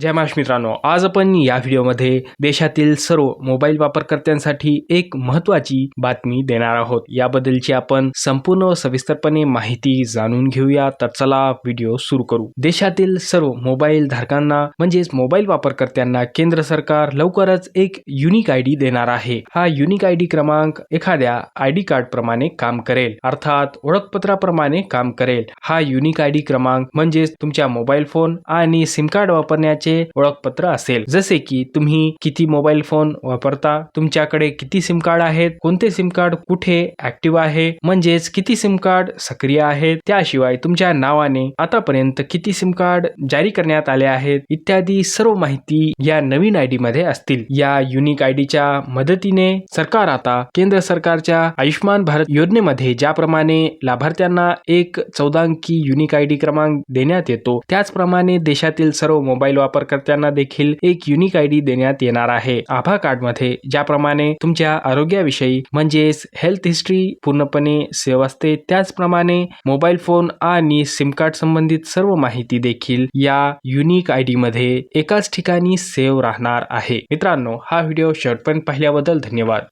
जय महाराष्ट्र मित्रांनो आज आपण या व्हिडिओमध्ये देशातील सर्व मोबाईल वापरकर्त्यांसाठी एक महत्वाची बातमी देणार आहोत. याबद्दलची आपण संपूर्ण सविस्तरपणे माहिती जाणून घेऊया. तर चला व्हिडिओ सुरू करू. देशातील सर्व मोबाईल धारकांना म्हणजेच मोबाईल वापरकर्त्यांना केंद्र सरकार लवकरच एक युनिक आय डी देणार आहे. हा युनिक आय डी क्रमांक एखाद्या आय डी कार्ड प्रमाणे काम करेल. अर्थात ओळखपत्राप्रमाणे काम करेल. हा युनिक आय डी क्रमांक म्हणजेच तुमच्या मोबाईल फोन आणि सिम कार्ड वापरण्याचे ओळखपत्र असेल. जसे की तुम्ही किती मोबाईल फोन वापरता तुमच्याकडे किती सिम कार्ड आहेत कोणते सिम कार्ड कुठे ऍक्टिव्ह आहे म्हणजेच किती सिम कार्ड सक्रिय आहेत त्याशिवाय तुमच्या नावाने आतापर्यंत किती सिम कार्ड जारी करण्यात आले आहेत इत्यादी सर्व माहिती या नवीन आय डी मध्ये असतील. या युनिक आय डीच्या मदतीने सरकार आता केंद्र सरकारच्या आयुष्यमान भारत योजनेमध्ये ज्याप्रमाणे लाभार्थ्यांना एक चौदा अंकी युनिक आय डी क्रमांक देण्यात येतो त्याचप्रमाणे देशातील सर्व मोबाईल वापरकर्त्यांना देखील एक युनिक आय डी देण्यात येणार आहे. आभा कार्डमध्ये ज्याप्रमाणे तुमच्या आरोग्याविषयी म्हणजेच हेल्थ हिस्ट्री पूर्णपणे सेव असते त्याचप्रमाणे मोबाईल फोन आणि सिम कार्ड संबंधित सर्व माहिती देखील या युनिक आय डी मध्ये एकाच ठिकाणी सेव्ह राहणार आहे. मित्रांनो हा व्हिडिओ शेवटपर्यंत पाहिल्याबद्दल धन्यवाद.